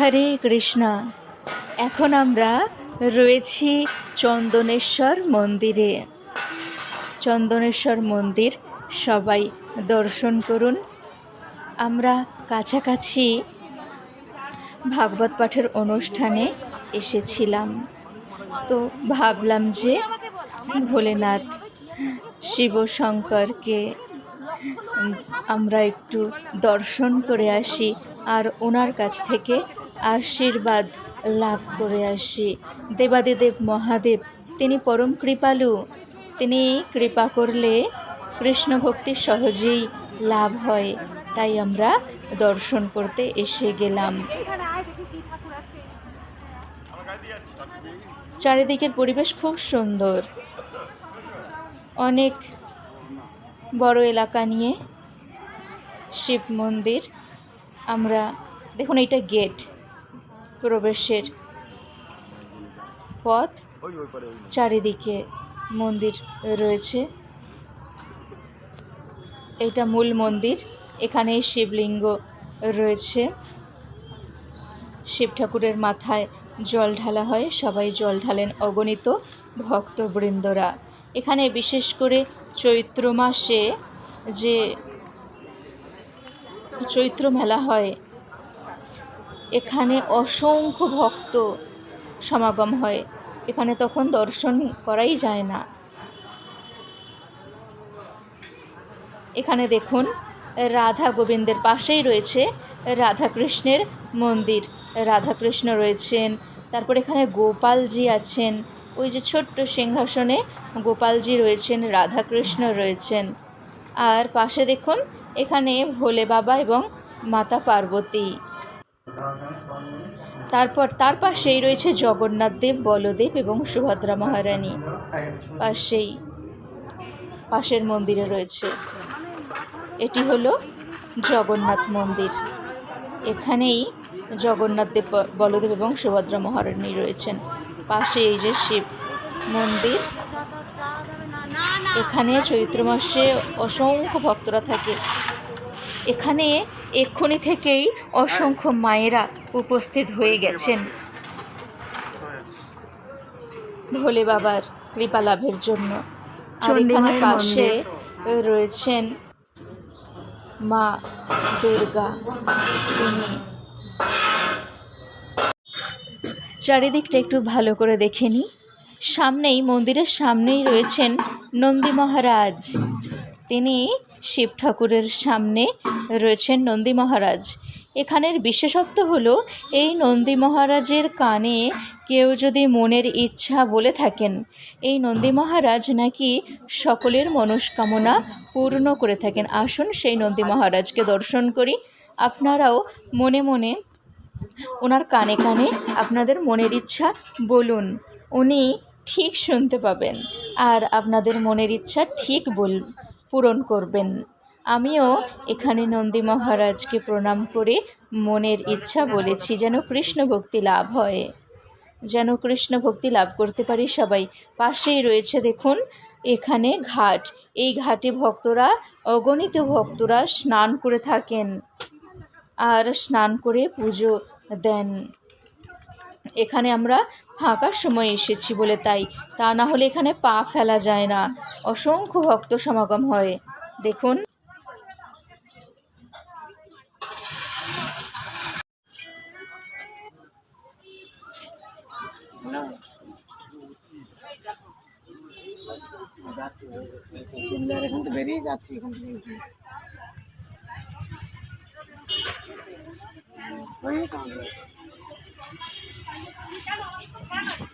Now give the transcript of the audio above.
হরে কৃষ্ণা। এখন আমরা রয়েছি চন্দনেশ্বর মন্দিরে। চন্দনেশ্বর মন্দির, সবাই দর্শন করুন। আমরা কাছাকাছি ভাগবত পাঠের অনুষ্ঠানে এসেছিলাম। তো ভাবলাম যে ভোলেনাথ শিব শঙ্করকে আমরা একটু দর্শন করে আসি আর ওনার কাছ থেকে আশীর্বাদ লাভ করে আসি। দেবাদিদেব মহাদেব, তিনি পরম কৃপালু। তিনি কৃপা করলে কৃষ্ণ ভক্তি সহজেই লাভ হয়। তাই আমরা দর্শন করতে এসে গেলাম। চারিদিকের পরিবেশ খুব সুন্দর। অনেক বড় এলাকা নিয়ে শিব মন্দির। আমরা, দেখুন এইটা গেট প্রবেশের পথ চারিদিকে মন্দির রয়েছে। এটা মূল মন্দির এখানে শিবলিঙ্গ রয়েছে। শিব ঠাকুরের মাথায় জল ঢালা হয়, সবাই জল ঢালেন অগণিত ভক্তবৃন্দরা। এখানে বিশেষ করে চৈত্র মাসে যে চৈত্র মেলা হয় এখানে অসংখ্য ভক্ত সমাগম হয়। এখানে তখন দর্শন করাই যায় না। এখানে দেখুন, রাধা গোবিন্দের পাশেই রয়েছে রাধাকৃষ্ণের মন্দির। রাধাকৃষ্ণ রয়েছেন, তারপর এখানে গোপালজি আছেন। ওই যে ছোট্ট সিংহাসনে গোপালজি রয়েছেন, রাধাকৃষ্ণ রয়েছেন। আর পাশে দেখুন, এখানে ভোলে বাবা এবং মাতা পার্বতী। তারপর তার পাশেই রয়েছে জগন্নাথ দেব, বলদেব এবং সুভদ্রা মহারানী। পাশেই, পাশের মন্দিরে রয়েছে। এটি হলো জগন্নাথ মন্দির। এখানেই জগন্নাথ দেব, বলদেব এবং সুভদ্রা মহারানী রয়েছেন। পাশে এই যে শিব মন্দির, এখানে চৈত্র মাসে অসংখ্য ভক্তরা থাকে। এখানে এক্ষুনি থেকেই অসংখ্য মায়েরা উপস্থিত হয়ে গেছেন। ভোলে বাবার কৃপা লাভের জন্য। আর এখানে পাশে রয়েছেন মা দুর্গা। তিনি চারিদিকটা একটু ভালো করে দেখে নিই সামনেই মন্দিরের সামনেই রয়েছেন নন্দী মহারাজ। তিনি শিব ঠাকুরের সামনে রয়েছেন নন্দী মহারাজ। এখানের বিশেষত্ব হলো, এই নন্দী মহারাজের কানে কেউ যদি মনের ইচ্ছা বলে থাকেন, এই নন্দী মহারাজ নাকি সকলের মনস্কামনা পূর্ণ করে থাকেন। আসুন সেই নন্দী মহারাজকে দর্শন করি। আপনারাও মনে মনে ওনার কানে কানে আপনাদের মনের ইচ্ছা বলুন, উনি ঠিক শুনতে পাবেন আর আপনাদের মনের ইচ্ছা ঠিক বল পূরণ করবেন। আমিও এখানে নন্দী মহারাজকে প্রণাম করে মনের ইচ্ছা বলেছি, যেন কৃষ্ণ ভক্তি লাভ হয়। যেন কৃষ্ণ ভক্তি লাভ করতে পারি সবাই। পাশেই রয়েছে দেখুন, এখানে ঘাট। এই ঘাটে ভক্তরা, অগণিত ভক্তরা স্নান করে থাকেন আর স্নান করে পুজো দেন। এখানে আমরা ফাঁকার সময় এসেছি বলে তাই। তা না হলে এখানে পা ফেলা যায় না। অসংখ্য ভক্ত সমাগম হয়। দেখুন। বেরিয়ে যাচ্ছি। 山頂にあるのは、山頂の神様